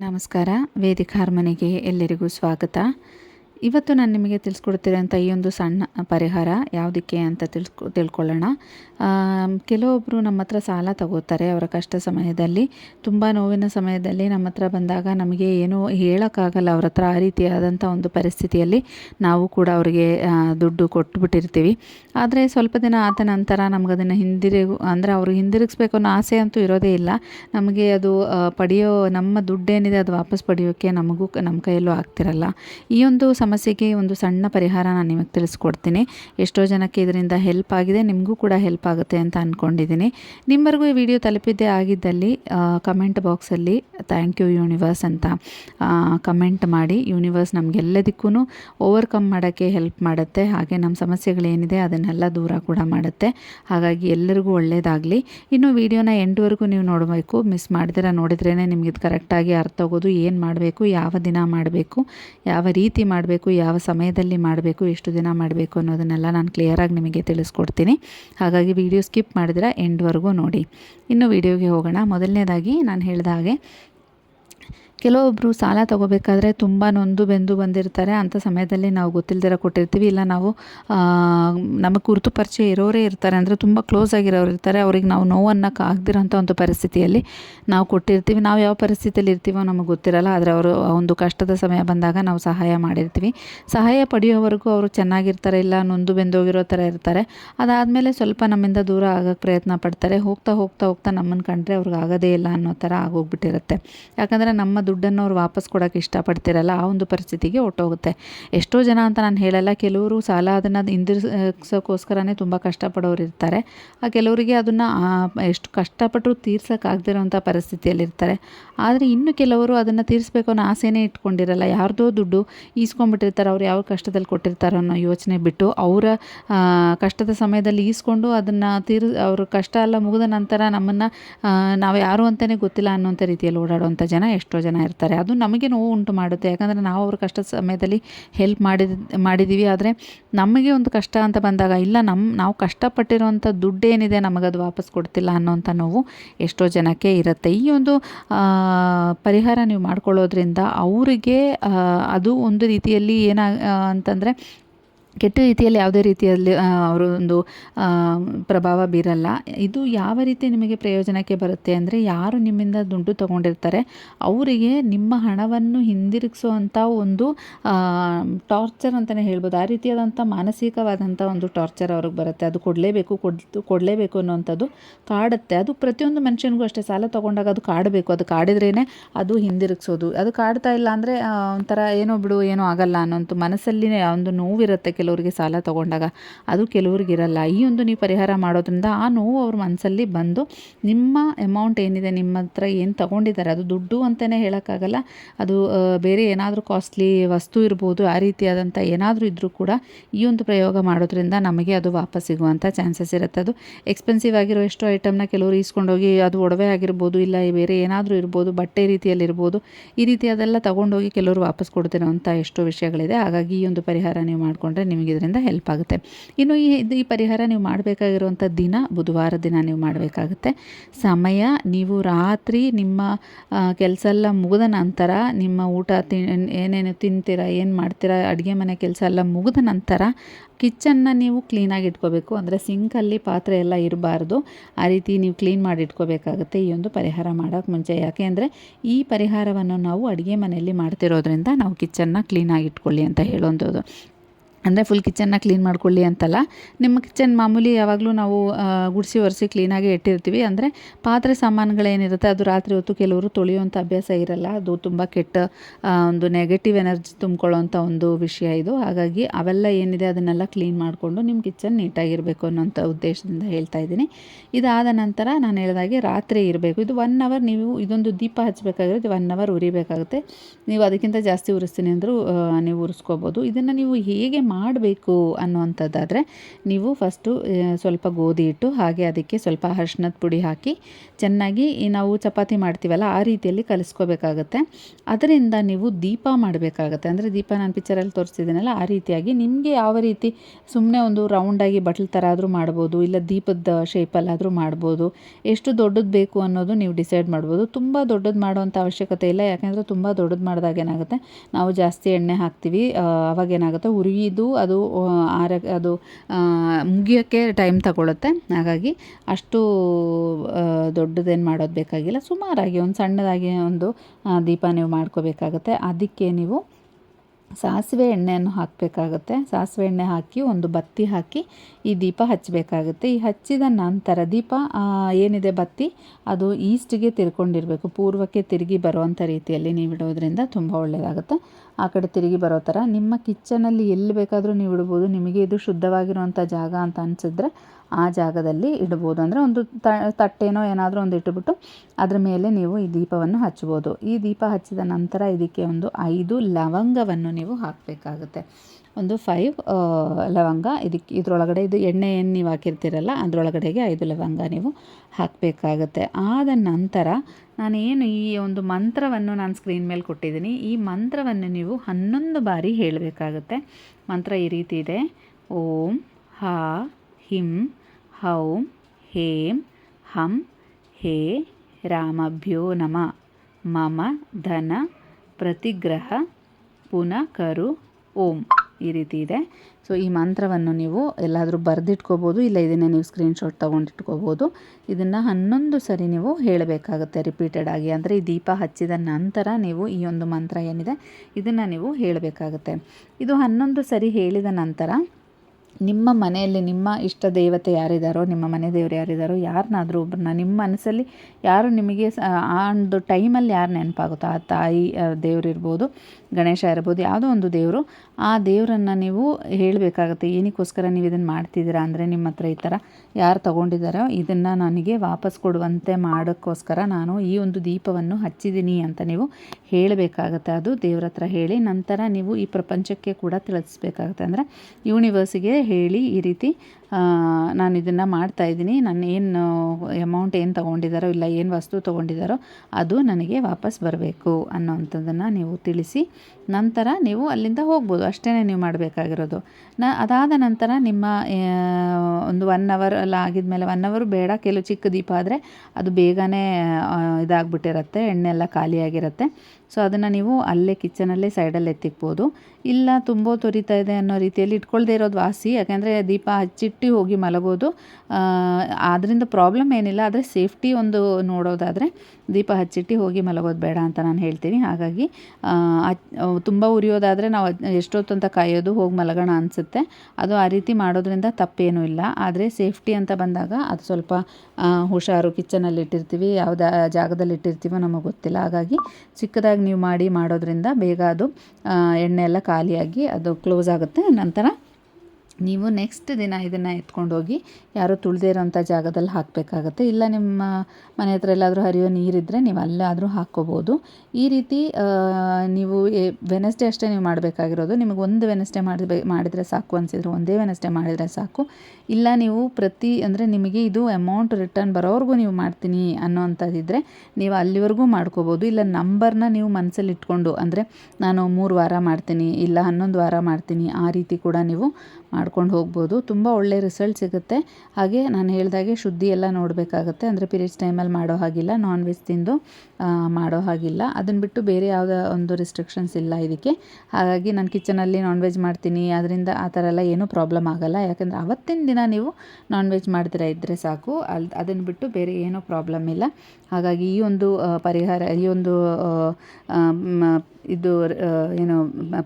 ನಮಸ್ಕಾರ. ವೇದಿಕ ಹಾರ್ಮನಿಗೆ ಎಲ್ಲರಿಗೂ ಸ್ವಾಗತ. ಇವತ್ತು ನಾನು ನಿಮಗೆ ತಿಳಿಸ್ಕೊಡ್ತಿರೋಂಥ ಈ ಒಂದು ಸಣ್ಣ ಪರಿಹಾರ ಯಾವುದಕ್ಕೆ ಅಂತ ತಿಳ್ಸ್ಕೊ, ತಿಳ್ಕೊಳ್ಳೋಣ. ಕೆಲವೊಬ್ಬರು ನಮ್ಮ ಹತ್ರ ಸಾಲ ತಗೋತಾರೆ ಅವರ ಕಷ್ಟ ಸಮಯದಲ್ಲಿ. ತುಂಬ ನೋವಿನ ಸಮಯದಲ್ಲಿ ನಮ್ಮ ಹತ್ರ ಬಂದಾಗ ನಮಗೆ ಏನೂ ಹೇಳೋಕ್ಕಾಗಲ್ಲ ಅವ್ರ ಹತ್ರ ಆ ರೀತಿಯಾದಂಥ ಒಂದು ಪರಿಸ್ಥಿತಿಯಲ್ಲಿ ನಾವು ಕೂಡ ಅವರಿಗೆ ದುಡ್ಡು ಕೊಟ್ಬಿಟ್ಟಿರ್ತೀವಿ. ಆದರೆ ಸ್ವಲ್ಪ ದಿನ ಆದ ನಂತರ ನಮ್ಗೆ ಅದನ್ನು ಹಿಂದಿರುಗು, ಅಂದರೆ ಅವರು ಹಿಂದಿರುಗಿಸ್ಬೇಕು ಅನ್ನೋ ಆಸೆ ಅಂತೂ ಇರೋದೇ ಇಲ್ಲ. ನಮಗೆ ಅದು ಪಡೆಯೋ, ನಮ್ಮ ದುಡ್ಡೇನಿದೆ ಅದು ವಾಪಸ್ ಪಡೆಯೋಕ್ಕೆ ನಮಗೂ, ನಮ್ಮ ಕೈಯಲ್ಲೂ ಆಗ್ತಿರಲ್ಲ. ಈ ಒಂದು ಸಮಸ್ಯೆಗೆ ಒಂದು ಸಣ್ಣ ಪರಿಹಾರ ನಾನು ನಿಮಗೆ ತಿಳಿಸ್ಕೊಡ್ತೀನಿ. ಎಷ್ಟೋ ಜನಕ್ಕೆ ಇದರಿಂದ ಹೆಲ್ಪ್ ಆಗಿದೆ, ನಿಮಗೂ ಕೂಡ ಹೆಲ್ಪ್ ಆಗುತ್ತೆ ಅಂತ ಅಂದ್ಕೊಂಡಿದ್ದೀನಿ ನಿಮ್ಮವರೆಗೂ ಈ ವಿಡಿಯೋ ತಲುಪಿದ್ದೇ ಆಗಿದ್ದಲ್ಲಿ ಕಮೆಂಟ್ ಬಾಕ್ಸಲ್ಲಿ ಥ್ಯಾಂಕ್ ಯು ಯೂನಿವರ್ಸ್ ಅಂತ ಕಮೆಂಟ್ ಮಾಡಿ. ಯೂನಿವರ್ಸ್ ನಮಗೆಲ್ಲದಕ್ಕೂ ಓವರ್ಕಮ್ ಮಾಡೋಕ್ಕೆ ಹೆಲ್ಪ್ ಮಾಡುತ್ತೆ. ಹಾಗೆ ನಮ್ಮ ಸಮಸ್ಯೆಗಳೇನಿದೆ ಅದನ್ನೆಲ್ಲ ದೂರ ಕೂಡ ಮಾಡುತ್ತೆ. ಹಾಗಾಗಿ ಎಲ್ಲರಿಗೂ ಒಳ್ಳೆಯದಾಗಲಿ ಇನ್ನು ವಿಡಿಯೋನ ಎಂಟುವರೆಗೂ ನೀವು ನೋಡಬೇಕು. ಮಿಸ್ ಮಾಡಿದಿರ ನೋಡಿದ್ರೇ ನಿಮಗೆ ಇದು ಕರೆಕ್ಟಾಗಿ ಅರ್ಥ ಆಗೋದು. ಏನು ಮಾಡಬೇಕು? ಯಾವ ದಿನ ಮಾಡಬೇಕು? ಯಾವ ರೀತಿ ಮಾಡಬೇಕು? ಯಾವ ಸಮಯದಲ್ಲಿ ಮಾಡಬೇಕು, ಎಷ್ಟು ದಿನ ಮಾಡಬೇಕು ಅನ್ನೋದನ್ನೆಲ್ಲ ನಾನು ಕ್ಲಿಯರಾಗಿ ನಿಮಗೆ ತಿಳಿಸ್ಕೊಡ್ತೀನಿ. ಹಾಗಾಗಿ ವಿಡಿಯೋ ಸ್ಕಿಪ್ ಮಾಡಿದ್ರೆ ಎಂಡ್ವರೆಗೂ ನೋಡಿ. ಇನ್ನು ವಿಡಿಯೋಗೆ ಹೋಗೋಣ. ಮೊದಲನೇದಾಗಿ ನಾನು ಹೇಳಿದ ಹಾಗೆ ಕೆಲವೊಬ್ಬರು ಸಾಲ ತಗೋಬೇಕಾದ್ರೆ ತುಂಬ ನೊಂದು ಬೆಂದು ಬಂದಿರ್ತಾರೆ. ಅಂಥ ಸಮಯದಲ್ಲಿ ನಾವು ಗೊತ್ತಿಲ್ದಿರ ಕೊಟ್ಟಿರ್ತೀವಿ. ಇಲ್ಲ ನಾವು ನಮಗೆ ಕುರ್ತು ಪರಿಚಯ ಇರೋರೇ ಇರ್ತಾರೆ. ಅಂದರೆ ತುಂಬ ಕ್ಲೋಸ್ ಆಗಿರೋರು ಇರ್ತಾರೆ. ಅವ್ರಿಗೆ ನಾವು ನೋವನ್ನಕ್ಕೆ ಆಗದಿರೋಂಥ ಒಂದು ಪರಿಸ್ಥಿತಿಯಲ್ಲಿ ನಾವು ಕೊಟ್ಟಿರ್ತೀವಿ. ನಾವು ಯಾವ ಪರಿಸ್ಥಿತಿಯಲ್ಲಿ ಇರ್ತೀವೋ ನಮಗೆ ಗೊತ್ತಿರಲ್ಲ. ಆದರೆ ಅವರು ಒಂದು ಕಷ್ಟದ ಸಮಯ ಬಂದಾಗ ನಾವು ಸಹಾಯ ಮಾಡಿರ್ತೀವಿ. ಸಹಾಯ ಪಡೆಯೋವರೆಗೂ ಅವರು ಚೆನ್ನಾಗಿರ್ತಾರೆ. ಇಲ್ಲ ನೊಂದು ಬೆಂದೋಗಿರೋ ಥರ ಇರ್ತಾರೆ. ಅದಾದಮೇಲೆ ಸ್ವಲ್ಪ ನಮ್ಮಿಂದ ದೂರ ಆಗೋಕ್ಕೆ ಪ್ರಯತ್ನ ಪಡ್ತಾರೆ. ಹೋಗ್ತಾ ಹೋಗ್ತಾ ಹೋಗ್ತಾ ನಮ್ಮನ್ನು ಕಂಡ್ರೆ ಅವ್ರಿಗೆ ಆಗೋದೇ ಇಲ್ಲ ಅನ್ನೋ ಥರ ಆಗೋಗ್ಬಿಟ್ಟಿರುತ್ತೆ. ಯಾಕಂದರೆ ನಮ್ಮ ದುಡ್ಡನ್ನು ಅವ್ರು ವಾಪಸ್ ಕೊಡೋಕ್ಕೆ ಇಷ್ಟಪಡ್ತಿರಲ್ಲ, ಆ ಒಂದು ಪರಿಸ್ಥಿತಿಗೆ ಹೊಟ್ಟೋಗುತ್ತೆ ಎಷ್ಟೋ ಜನ ಅಂತ ನಾನು ಹೇಳಲ್ಲ, ಕೆಲವರು ಸಾಲ ಅದನ್ನು ಹಿಂದಿರ್ಸೋಕ್ಕೋಸ್ಕರನೇ ತುಂಬ ಕಷ್ಟಪಡೋರು ಇರ್ತಾರೆ. ಆ ಕೆಲವರಿಗೆ ಅದನ್ನು ಎಷ್ಟು ಕಷ್ಟಪಟ್ಟರು ತೀರ್ಸೋಕ್ಕಾಗದಿರೋಂಥ ಪರಿಸ್ಥಿತಿಯಲ್ಲಿರ್ತಾರೆ. ಆದರೆ ಇನ್ನು ಕೆಲವರು ಅದನ್ನು ತೀರಿಸಬೇಕು ಅನ್ನೋ ಆಸೆನೇ ಇಟ್ಕೊಂಡಿರಲ್ಲ. ಯಾರ್ದೋ ದುಡ್ಡು ಈಸ್ಕೊಂಡ್ಬಿಟ್ಟಿರ್ತಾರೆ, ಅವ್ರು ಯಾವ ಕಷ್ಟದಲ್ಲಿ ಕೊಟ್ಟಿರ್ತಾರೋ ಅನ್ನೋ ಯೋಚನೆ ಬಿಟ್ಟು ಅವರ ಕಷ್ಟದ ಸಮಯದಲ್ಲಿ ಈಸ್ಕೊಂಡು ಅದನ್ನು ತೀರ್, ಅವ್ರ ಕಷ್ಟ ಎಲ್ಲ ಮುಗಿದ ನಂತರ ನಮ್ಮನ್ನು ನಾವು ಯಾರು ಅಂತಲೇ ಗೊತ್ತಿಲ್ಲ ಅನ್ನೋಂಥ ರೀತಿಯಲ್ಲಿ ಓಡಾಡುವಂಥ ಜನ ಎಷ್ಟೋ ಜನ ಇರ್ತಾರೆ. ಅದು ನಮಗೆ ನೋವು ಉಂಟು ಮಾಡುತ್ತೆ. ಯಾಕಂದರೆ ನಾವು ಅವ್ರ ಕಷ್ಟದ ಸಮಯದಲ್ಲಿ ಹೆಲ್ಪ್ ಮಾಡಿದ ಮಾಡಿದ್ದೀವಿ ಆದರೆ ನಮಗೆ ಒಂದು ಕಷ್ಟ ಅಂತ ಬಂದಾಗ, ಇಲ್ಲ ನಮ್ಮ ನಾವು ಕಷ್ಟಪಟ್ಟಿರುವಂಥ ದುಡ್ಡೇನಿದೆ ನಮಗದು ವಾಪಸ್ ಕೊಡ್ತಿಲ್ಲ ಅನ್ನೋಂಥ ನೋವು ಎಷ್ಟೋ ಜನಕ್ಕೆ ಇರುತ್ತೆ. ಈ ಒಂದು ಪರಿಹಾರ ನೀವು ಮಾಡ್ಕೊಳ್ಳೋದ್ರಿಂದ ಅವರಿಗೆ ಅದು ಒಂದು ರೀತಿಯಲ್ಲಿ ಏನ ಅಂತಂದರೆ ಕೆಟ್ಟ ರೀತಿಯಲ್ಲಿ ಯಾವುದೇ ರೀತಿಯಲ್ಲಿ ಅವರು ಒಂದು ಪ್ರಭಾವ ಬೀರಲ್ಲ. ಇದು ಯಾವ ರೀತಿ ನಿಮಗೆ ಪ್ರಯೋಜನಕ್ಕೆ ಬರುತ್ತೆ ಅಂದರೆ ಯಾರು ನಿಮ್ಮಿಂದ ದುಡ್ಡು ತಗೊಂಡಿರ್ತಾರೆ, ಅವರಿಗೆ ನಿಮ್ಮ ಹಣವನ್ನು ಹಿಂದಿರುಗಿಸುವಂಥ ಒಂದು ಟಾರ್ಚರ್ ಅಂತಲೇ ಹೇಳ್ಬೋದು. ಆ ರೀತಿಯಾದಂಥ ಮಾನಸಿಕವಾದಂಥ ಒಂದು ಟಾರ್ಚರ್ ಅವ್ರಿಗೆ ಬರುತ್ತೆ. ಅದು ಕೊಡಲೇಬೇಕು, ಕೊಡ್, ಕೊಡಲೇಬೇಕು ಅನ್ನೋವಂಥದ್ದು ಕಾಡುತ್ತೆ. ಅದು ಪ್ರತಿಯೊಂದು ಮನುಷ್ಯನಿಗೂ ಅಷ್ಟೇ. ಸಾಲ ತೊಗೊಂಡಾಗ ಅದು ಕಾಡಬೇಕು. ಅದು ಕಾಡಿದ್ರೇ ಅದು ಹಿಂದಿರುಗಿಸೋದು. ಅದು ಕಾಡ್ತಾ ಇಲ್ಲ ಅಂದರೆ ಒಂಥರ ಏನೋ ಬಿಡು, ಏನೋ ಆಗಲ್ಲ ಅನ್ನೋಂಥ ಮನಸ್ಸಲ್ಲಿ ಒಂದು ನೋವಿರುತ್ತೆ ಕೆಲವರಿಗೆ ಸಾಲ ತಗೊಂಡಾಗ ಅದು ಕೆಲವ್ರಿಗೆ ಇರಲ್ಲ ಈ ಒಂದು ನೀವು ಪರಿಹಾರ ಮಾಡೋದ್ರಿಂದ ಆ ನೋವು ಅವ್ರ ಮನಸ್ಸಲ್ಲಿ ಬಂದು ನಿಮ್ಮ ಅಮೌಂಟ್ ಏನಿದೆ, ನಿಮ್ಮ ಹತ್ರ ಏನು ತಗೊಂಡಿದ್ದಾರೆ, ಅದು ದುಡ್ಡು ಅಂತಲೇ ಹೇಳೋಕ್ಕಾಗಲ್ಲ. ಅದು ಬೇರೆ ಏನಾದರೂ ಕಾಸ್ಟ್ಲಿ ವಸ್ತು ಇರ್ಬೋದು, ಆ ರೀತಿಯಾದಂಥ ಏನಾದರೂ ಇದ್ದರೂ ಕೂಡ ಈ ಒಂದು ಪ್ರಯೋಗ ಮಾಡೋದ್ರಿಂದ ನಮಗೆ ಅದು ವಾಪಸ್ ಸಿಗುವಂಥ ಚಾನ್ಸಸ್ ಇರುತ್ತೆ. ಅದು ಎಕ್ಸ್ಪೆನ್ಸಿವ್ ಆಗಿರೋ ಎಷ್ಟೋ ಐಟಮ್ನ ಕೆಲವರು ಈಸ್ಕೊಂಡೋಗಿ ಅದು ಒಡವೆ ಆಗಿರ್ಬೋದು, ಇಲ್ಲ ಬೇರೆ ಏನಾದರೂ ಇರ್ಬೋದು, ಬಟ್ಟೆ ರೀತಿಯಲ್ಲಿರ್ಬೋದು, ಈ ರೀತಿ ಅದೆಲ್ಲ ತಗೊಂಡೋಗಿ ಕೆಲವರು ವಾಪಸ್ ಕೊಡ್ತಿರೋವಂಥ ಎಷ್ಟೋ ವಿಷಯಗಳಿದೆ. ಹಾಗಾಗಿ ಈ ಒಂದು ಪರಿಹಾರ ನೀವು ಮಾಡಿಕೊಂಡ್ರೆ ನಿಮಗೆ ಇದರಿಂದ ಹೆಲ್ಪ್ ಆಗುತ್ತೆ. ಇನ್ನು ಈ ಈ ಪರಿಹಾರ ನೀವು ಮಾಡಬೇಕಾಗಿರುವಂಥ ದಿನ, ಬುಧವಾರ ದಿನ ನೀವು ಮಾಡಬೇಕಾಗುತ್ತೆ. ಸಮಯ, ನೀವು ರಾತ್ರಿ ನಿಮ್ಮ ಕೆಲಸ ಎಲ್ಲ ಮುಗಿದ ನಂತರ ನಿಮ್ಮ ಊಟ ತಿ, ಏನೇನು ತಿಂತೀರಾ, ಏನು ಮಾಡ್ತೀರಾ, ಅಡುಗೆ ಮನೆ ಕೆಲಸ ಎಲ್ಲ ಮುಗಿದ ನಂತರ ಕಿಚನ್ನ ನೀವು ಕ್ಲೀನಾಗಿ ಇಟ್ಕೋಬೇಕು. ಅಂದರೆ ಸಿಂಕಲ್ಲಿ ಪಾತ್ರೆ ಎಲ್ಲ ಇರಬಾರ್ದು. ಆ ರೀತಿ ನೀವು ಕ್ಲೀನ್ ಮಾಡಿ ಇಟ್ಕೋಬೇಕಾಗುತ್ತೆ ಈ ಒಂದು ಪರಿಹಾರ ಮಾಡೋಕ್ಕೆ ಮುಂಚೆ. ಯಾಕೆ ಅಂದರೆ ಈ ಪರಿಹಾರವನ್ನು ನಾವು ಅಡುಗೆ ಮನೆಯಲ್ಲಿ ಮಾಡ್ತಿರೋದ್ರಿಂದ ನಾವು ಕಿಚನ್ನ ಕ್ಲೀನಾಗಿ ಇಟ್ಕೊಳ್ಳಿ ಅಂತ ಹೇಳೋಂಥದ್ದು. ಅಂದರೆ ಫುಲ್ ಕಿಚನ್ನ ಕ್ಲೀನ್ ಮಾಡ್ಕೊಳ್ಳಿ ಅಂತಲ್ಲ. ನಿಮ್ಮ ಕಿಚನ್ ಮಾಮೂಲಿ ಯಾವಾಗಲೂ ನಾವು ಗುಡಿಸಿ ಒರೆಸಿ ಕ್ಲೀನಾಗಿ ಇಟ್ಟಿರ್ತೀವಿ. ಅಂದರೆ ಪಾತ್ರೆ ಸಾಮಾನುಗಳೇನಿರುತ್ತೆ ಅದು ರಾತ್ರಿ ಹೊತ್ತು ಕೆಲವರು ತೊಳೆಯುವಂಥ ಅಭ್ಯಾಸ ಇರಲ್ಲ. ಅದು ತುಂಬ ಕೆಟ್ಟ ಒಂದು ನೆಗೆಟಿವ್ ಎನರ್ಜಿ ತುಂಬ್ಕೊಳ್ಳೋವಂಥ ಒಂದು ವಿಷಯ ಇದು. ಹಾಗಾಗಿ ಅವೆಲ್ಲ ಏನಿದೆ ಅದನ್ನೆಲ್ಲ ಕ್ಲೀನ್ ಮಾಡಿಕೊಂಡು ನಿಮ್ಮ ಕಿಚನ್ ನೀಟಾಗಿರಬೇಕು ಅನ್ನೋಂಥ ಉದ್ದೇಶದಿಂದ ಹೇಳ್ತಾ ಇದ್ದೀನಿ. ಇದಾದ ನಂತರ ನಾನು ಹೇಳಿದಾಗೆ ರಾತ್ರಿ ಇರಬೇಕು. ಇದು ಒನ್ ಅವರ್ ನೀವು ಇದೊಂದು ದೀಪ ಹಚ್ಚಬೇಕಾಗಿರೋದು ಒನ್ ಅವರ್ ಉರಿಬೇಕಾಗುತ್ತೆ. ನೀವು ಅದಕ್ಕಿಂತ ಜಾಸ್ತಿ ಉರಿಸ್ತೀನಿ ಅಂದರೂ ನೀವು ಉರಿಸ್ಕೋಬೋದು. ಇದನ್ನು ನೀವು ಹೇಗೆ ಮಾಡಬೇಕು ಅನ್ನುವಂಥದ್ದಾದರೆ ನೀವು ಫಸ್ಟು ಸ್ವಲ್ಪ ಗೋಧಿ ಇಟ್ಟು ಹಾಗೆ ಅದಕ್ಕೆ ಸ್ವಲ್ಪ ಅರ್ಶಿನದ ಪುಡಿ ಹಾಕಿ ಚೆನ್ನಾಗಿ ನಾವು ಚಪಾತಿ ಮಾಡ್ತೀವಲ್ಲ, ಆ ರೀತಿಯಲ್ಲಿ ಕಲಿಸ್ಕೋಬೇಕಾಗತ್ತೆ. ಅದರಿಂದ ನೀವು ದೀಪ ಮಾಡಬೇಕಾಗತ್ತೆ. ಅಂದರೆ ದೀಪ ನಾನು ಪಿಕ್ಚರಲ್ಲಿ ತೋರಿಸಿದ್ದೀನಲ್ಲ ಆ ರೀತಿಯಾಗಿ ನಿಮಗೆ ಯಾವ ರೀತಿ ಸುಮ್ಮನೆ ಒಂದು ರೌಂಡಾಗಿ ಬಟ್ಲ್ ಥರ ಆದರೂ ಮಾಡ್ಬೋದು, ಇಲ್ಲ ದೀಪದ ಶೇಪಲ್ಲಾದರೂ ಮಾಡ್ಬೋದು, ಎಷ್ಟು ದೊಡ್ಡದು ಬೇಕು ಅನ್ನೋದು ನೀವು ಡಿಸೈಡ್ ಮಾಡ್ಬೋದು. ತುಂಬ ದೊಡ್ಡದು ಮಾಡುವಂಥ ಅವಶ್ಯಕತೆ ಇಲ್ಲ, ಯಾಕೆಂದರೆ ತುಂಬ ದೊಡ್ಡದು ಮಾಡಿದಾಗ ಏನಾಗುತ್ತೆ, ನಾವು ಜಾಸ್ತಿ ಎಣ್ಣೆ ಹಾಕ್ತೀವಿ ಅವಾಗೇನಾಗುತ್ತೆ ಉರಿದು ಅದು ಆರ, ಅದು ಮುಗಿಯೋಕ್ಕೆ ಟೈಮ್ ತಗೊಳುತ್ತೆ. ಹಾಗಾಗಿ ಅಷ್ಟು ದೊಡ್ಡದೇನು ಮಾಡೋದು ಬೇಕಾಗಿಲ್ಲ. ಸುಮಾರಾಗಿ ಒಂದು ಸಣ್ಣದಾಗಿ ಒಂದು ದೀಪ ನೀವು ಮಾಡ್ಕೋಬೇಕಾಗುತ್ತೆ. ಅದಕ್ಕೆ ನೀವು ಸಾಸಿವೆ ಎಣ್ಣೆಯನ್ನು ಹಾಕಬೇಕಾಗುತ್ತೆ. ಸಾಸಿವೆ ಎಣ್ಣೆ ಹಾಕಿ ಒಂದು ಬತ್ತಿ ಹಾಕಿ ಈ ದೀಪ ಹಚ್ಚಬೇಕಾಗುತ್ತೆ. ಈ ಹಚ್ಚಿದ ನಂತರ ದೀಪ ಏನಿದೆ ಬತ್ತಿ, ಅದು ಈಸ್ಟಿಗೆ ತಿರ್ಕೊಂಡಿರಬೇಕು. ಪೂರ್ವಕ್ಕೆ ತಿರುಗಿ ಬರುವಂಥ ರೀತಿಯಲ್ಲಿ ನೀವು ಇಡೋದ್ರಿಂದ ತುಂಬ ಒಳ್ಳೆಯದಾಗುತ್ತೆ. ಆ ಕಡೆ ತಿರುಗಿ ಬರೋ ಥರ ನಿಮ್ಮ ಕಿಚನಲ್ಲಿ ಎಲ್ಲಿ ಬೇಕಾದರೂ ನೀವು ಇಡ್ಬೋದು. ನಿಮಗೆ ಇದು ಶುದ್ಧವಾಗಿರುವಂಥ ಜಾಗ ಅಂತ ಅನಿಸಿದ್ರೆ ಆ ಜಾಗದಲ್ಲಿ ಇಡ್ಬೋದು ಅಂದರೆ ಒಂದು ತಟ್ಟೆನೋ ಏನಾದರೂ ಒಂದು ಇಟ್ಟುಬಿಟ್ಟು ಅದ್ರ ಮೇಲೆ ನೀವು ಈ ದೀಪವನ್ನು ಹಚ್ಬೋದು ಈ ದೀಪ ಹಚ್ಚಿದ ನಂತರ ಇದಕ್ಕೆ ಒಂದು ಐದು ಲವಂಗವನ್ನು ನೀವು ಹಾಕಬೇಕಾಗುತ್ತೆ. ಒಂದು ಫೈವ್ ಲವಂಗ. ಇದಕ್ಕೆ ಇದರೊಳಗಡೆ ಇದು ಎಣ್ಣೆ ಏನು ನೀವು ಹಾಕಿರ್ತೀರಲ್ಲ, ಅದರೊಳಗಡೆಗೆ ಐದು ಲವಂಗ ನೀವು ಹಾಕಬೇಕಾಗತ್ತೆ. ಆದ ನಂತರ ನಾನೇನು ಈ ಒಂದು ಮಂತ್ರವನ್ನು ನಾನು ಸ್ಕ್ರೀನ್ ಮೇಲೆ ಕೊಟ್ಟಿದ್ದೀನಿ. ಈ ಮಂತ್ರವನ್ನು ನೀವು ಹನ್ನೊಂದು ಬಾರಿ ಹೇಳಬೇಕಾಗುತ್ತೆ. ಮಂತ್ರ ಈ ರೀತಿ ಇದೆ. ಓಂ ಹಾ ಹಿಂ, ಹೌಂ, ಹೇಂ, ಹಂ, ಹೇ, ರಾಮಭ್ಯೋ ನಮ, ಮಮ, ಧನ, ಪ್ರತಿಗ್ರಹ, ಪುನಕರು, ಓಂ ಈ ರೀತಿ ಇದೆ. ಸೊ ಈ ಮಂತ್ರವನ್ನು ನೀವು ಎಲ್ಲಾದರೂ ಬರೆದಿಟ್ಕೋಬೋದು, ಇಲ್ಲ ಇದನ್ನೇ ನೀವು ಸ್ಕ್ರೀನ್ಶಾಟ್ ತೊಗೊಂಡಿಟ್ಕೋಬೋದು ಇದನ್ನು ಹನ್ನೊಂದು ಸರಿ ನೀವು ಹೇಳಬೇಕಾಗುತ್ತೆ ರಿಪೀಟೆಡ್ ಆಗಿ. ಅಂದರೆ ಈ ದೀಪ ಹಚ್ಚಿದ ನಂತರ ನೀವು ಈ ಒಂದು ಮಂತ್ರ ಏನಿದೆ, ಇದನ್ನು ನೀವು ಹೇಳಬೇಕಾಗುತ್ತೆ. ಇದು ಹನ್ನೊಂದು ಸರಿ ಹೇಳಿದ ನಂತರ ನಿಮ್ಮ ಮನೆಯಲ್ಲಿ ನಿಮ್ಮ ಇಷ್ಟ ದೇವತೆ ಯಾರಿದ್ದಾರೋ ನಿಮ್ಮ ಮನೆ ದೇವರು ಯಾರಿದ್ದಾರೋ ಯಾರನ್ನಾದರೂ ಒಬ್ಬರನ್ನ ನಿಮ್ಮ ಮನಸ್ಸಲ್ಲಿ ಯಾರು ನಿಮಗೆ ಆ ಒಂದು ಟೈಮಲ್ಲಿ ಯಾರು ನೆನಪಾಗುತ್ತೋ? ಆ ತಾಯಿ ದೇವರಿರ್ಬೋದು ಗಣೇಶ ಇರ್ಬೋದು, ಯಾವುದೋ ಒಂದು ದೇವರು, ಆ ದೇವರನ್ನು ನೀವು ಹೇಳಬೇಕಾಗುತ್ತೆ, ಏನಕ್ಕೋಸ್ಕರ ನೀವು ಇದನ್ನು ಮಾಡ್ತಿದ್ದೀರಾ ಅಂದರೆ ನಿಮ್ಮ ಹತ್ರ ಈ ಥರ ಯಾರು ತೊಗೊಂಡಿದ್ದಾರೋ ಇದನ್ನು ನನಗೆ ವಾಪಸ್ ಕೊಡುವಂತೆ ಮಾಡೋಕ್ಕೋಸ್ಕರ ನಾನು ಈ ಒಂದು ದೀಪವನ್ನು ಹಚ್ಚಿದ್ದೀನಿ ಅಂತ ನೀವು ಹೇಳಬೇಕಾಗತ್ತೆ. ಅದು ದೇವ್ರ ಹತ್ರ ಹೇಳಿ ನಂತರ ನೀವು ಈ ಪ್ರಪಂಚಕ್ಕೆ ಕೂಡ ತಿಳಿಸ್ಬೇಕಾಗತ್ತೆ. ಅಂದರೆ ಯೂನಿವರ್ಸಿಗೆ ಹೇಳಿ ಈ ರೀತಿ ನಾನು ಇದನ್ನು ಮಾಡ್ತಾಯಿದ್ದೀನಿ ನಾನು ಏನು ಅಮೌಂಟ್ ಏನು ತೊಗೊಂಡಿದ್ದಾರೋ ಇಲ್ಲ ಏನು ವಸ್ತು ತೊಗೊಂಡಿದ್ದಾರೋ ಅದು ನನಗೆ ವಾಪಸ್ ಬರಬೇಕು ಅನ್ನೋವಂಥದ್ದನ್ನು ನೀವು ತಿಳಿಸಿ, ನಂತರ ನೀವು ಅಲ್ಲಿಂದ ಹೋಗ್ಬೋದು. ಅಷ್ಟೇ ನೀವು ಮಾಡಬೇಕಾಗಿರೋದು. ನ, ಅದಾದ ನಂತರ ನಿಮ್ಮ ಒಂದು ಒನ್ ಅವರ್ ಎಲ್ಲ ಆಗಿದ್ಮೇಲೆ ಒನ್ ಅವರ್ ಬೇಡ. ಕೆಲವು ಚಿಕ್ಕ ದೀಪ ಆದರೆ ಅದು ಬೇಗನೆ ಇದಾಗ್ಬಿಟ್ಟಿರತ್ತೆ. ಎಣ್ಣೆ ಎಲ್ಲ ಖಾಲಿಯಾಗಿರುತ್ತೆ. ಸೊ ಅದನ್ನು ನೀವು ಅಲ್ಲೇ ಕಿಚನಲ್ಲೇ ಸೈಡಲ್ಲಿ ಎತ್ತಿಕ್ಬೋದು. ಇಲ್ಲ ತುಂಬ ತೊರಿತಾ ಇದೆ ಅನ್ನೋ ರೀತಿಯಲ್ಲಿ ಇಟ್ಕೊಳ್ದೇ ಇರೋದು ವಾಸಿ. ಯಾಕೆಂದರೆ ದೀಪ ಹಚ್ಚಿಟ್ಟು ಹೋಗಿ ಮಲಗೋದು. ಆದ್ದರಿಂದ ಪ್ರಾಬ್ಲಮ್ ಏನಿಲ್ಲ, ಆದರೆ ಸೇಫ್ಟಿ ಒಂದು ನೋಡೋದಾದರೆ ದೀಪ ಹಚ್ಚಿಟ್ಟು ಹೋಗಿ ಮಲಗೋದು ಬೇಡ ಅಂತ ನಾನು ಹೇಳ್ತೀನಿ. ಹಾಗಾಗಿ ತುಂಬ ಉರಿಯೋದಾದರೆ ನಾವು ಎಷ್ಟೊತ್ತಂತ ಕಾಯೋದು, ಹೋಗಿ ಮಲಗೋಣ ಅನಿಸುತ್ತೆ. ಅದು ಆ ರೀತಿ ಮಾಡೋದ್ರಿಂದ ತಪ್ಪೇನೂ ಇಲ್ಲ. ಆದರೆ ಸೇಫ್ಟಿ ಅಂತ ಬಂದಾಗ ಅದು ಸ್ವಲ್ಪ ಹುಷಾರು ಕಿಚನಲ್ಲಿ ಇಟ್ಟಿರ್ತೀವಿ, ಯಾವುದೇ ಜಾಗದಲ್ಲಿ ಇಟ್ಟಿರ್ತೀವೋ ನಮಗೆ ಗೊತ್ತಿಲ್ಲ. ಹಾಗಾಗಿ ಚಿಕ್ಕದಾಗಿ ನೀವು ಮಾಡಿ ಮಾಡೋದ್ರಿಂದ ಬೇಗ ಅದು ಎಣ್ಣೆ ಎಲ್ಲ ಖಾಲಿಯಾಗಿ ಅದು ಕ್ಲೋಸ್ ಆಗುತ್ತೆ. ನಂತರ ನೀವು ನೆಕ್ಸ್ಟ್ ದಿನ ಇದನ್ನು ಎತ್ಕೊಂಡೋಗಿ ಯಾರೂ ತುಳಿದೇ ಇರೋಂಥ ಜಾಗದಲ್ಲಿ ಹಾಕಬೇಕಾಗತ್ತೆ. ಇಲ್ಲ ನಿಮ್ಮ ಮನೆ ಹತ್ರ ಎಲ್ಲಾದರೂ ಹರಿಯೋ ನೀರಿದ್ದರೆ ನೀವು ಅಲ್ಲಾದರೂ ಹಾಕ್ಕೋಬೋದು. ಈ ರೀತಿ ನೀವು ವೆನಸ್ಡೇ ಅಷ್ಟೇ ನೀವು ಮಾಡಬೇಕಾಗಿರೋದು. ನಿಮಗೆ ಒಂದು ವೆನಸ್ಡೇ ಮಾಡಿದ್ರೆ ಮಾಡಿದರೆ ಸಾಕು ಅನಿಸಿದ್ರು ಒಂದೇ ವೆನಸ್ಡೇ ಮಾಡಿದರೆ ಸಾಕು. ಇಲ್ಲ ನೀವು ಪ್ರತಿ, ಅಂದರೆ ನಿಮಗೆ ಇದು ಅಮೌಂಟ್ ರಿಟರ್ನ್ ಬರೋವರೆಗೂ ನೀವು ಮಾಡ್ತೀನಿ ಅನ್ನೋವಂಥದ್ದಿದ್ದರೆ ನೀವು ಅಲ್ಲಿವರೆಗೂ ಮಾಡ್ಕೋಬೋದು. ಇಲ್ಲ ನಂಬರ್ನ ನೀವು ಮನಸ್ಸಲ್ಲಿ ಇಟ್ಕೊಂಡು, ಅಂದರೆ ನಾನು ಮೂರು ವಾರ ಮಾಡ್ತೀನಿ, ಇಲ್ಲ ಹನ್ನೊಂದು ವಾರ ಮಾಡ್ತೀನಿ, ಆ ರೀತಿ ಕೂಡ ನೀವು ಮಾಡ್ಕೊಂಡು ಹೋಗ್ಬೋದು. ತುಂಬ ಒಳ್ಳೆ ರಿಸಲ್ಟ್ ಸಿಗುತ್ತೆ. ಹಾಗೆ ನಾನು ಹೇಳಿದಾಗೆ ಶುದ್ಧಿ ಎಲ್ಲ ನೋಡಬೇಕಾಗತ್ತೆ. ಅಂದರೆ ಪೀರಿಯಡ್ಸ್ ಟೈಮಲ್ಲಿ ಮಾಡೋ ಹಾಗಿಲ್ಲ. ನಾನ್ ವೆಜ್ ತಿಂದು ಮಾಡೋ ಹಾಗಿಲ್ಲ. ಅದನ್ನು ಬಿಟ್ಟು ಬೇರೆ ಯಾವುದೇ ಒಂದು ರಿಸ್ಟ್ರಿಕ್ಷನ್ಸ್ ಇಲ್ಲ ಇದಕ್ಕೆ. ಹಾಗಾಗಿ ನಾನು ಕಿಚನಲ್ಲಿ ನಾನ್ ವೆಜ್ ಮಾಡ್ತೀನಿ. ಅದರಿಂದ ಆ ಥರ ಎಲ್ಲ ಏನೂ ಪ್ರಾಬ್ಲಮ್ ಆಗಲ್ಲ. ಯಾಕಂದರೆ ಅವತ್ತಿನ ದಿನ ನೀವು ನಾನ್ ವೆಜ್ ಮಾಡ್ತೀರಾ ಇದ್ದರೆ ಸಾಕು. ಅಲ್ಲಿ ಅದನ್ನು ಬಿಟ್ಟು ಬೇರೆ ಏನೂ ಪ್ರಾಬ್ಲಮ್ ಇಲ್ಲ. ಹಾಗಾಗಿ ಈ ಒಂದು ಪರಿಹಾರ, ಈ ಒಂದು ಇದು ಏನು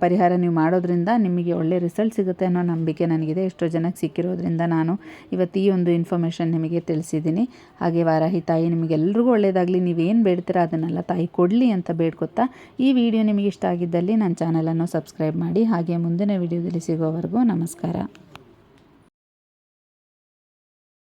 ಪರಿಹಾರ ನೀವು ಮಾಡೋದ್ರಿಂದ ನಿಮಗೆ ಒಳ್ಳೆ ರಿಸಲ್ಟ್ ಸಿಗುತ್ತೆ ಅನ್ನೋ ನಂಬಿಕೆ ನನಗಿದೆ. ಎಷ್ಟೋ ಜನಕ್ಕೆ ಸಿಕ್ಕಿರೋದ್ರಿಂದ ನಾನು ಇವತ್ತು ಈ ಒಂದು ಇನ್ಫಾರ್ಮೇಷನ್ ನಿಮಗೆ ತಿಳಿಸಿದ್ದೀನಿ. ಹಾಗೆ ವಾರಾಹಿ ತಾಯಿ, ನಿಮಗೆಲ್ರಿಗೂ ಒಳ್ಳೆಯದಾಗಲಿ ನೀವೇನು ಬೇಡ್ತೀರಾ ಅದನ್ನೆಲ್ಲ ತಾಯಿ ಕೊಡಲಿ ಅಂತ ಬೇಡ್ಕೊತಾ ಈ ವಿಡಿಯೋ ನಿಮಗೆ ಇಷ್ಟ ಆಗಿದ್ದಲ್ಲಿ ನನ್ನ ಚಾನಲನ್ನು ಸಬ್ಸ್ಕ್ರೈಬ್ ಮಾಡಿ. ಹಾಗೆ ಮುಂದಿನ ವಿಡಿಯೋದಲ್ಲಿ ಸಿಗೋವರೆಗೂ ನಮಸ್ಕಾರ.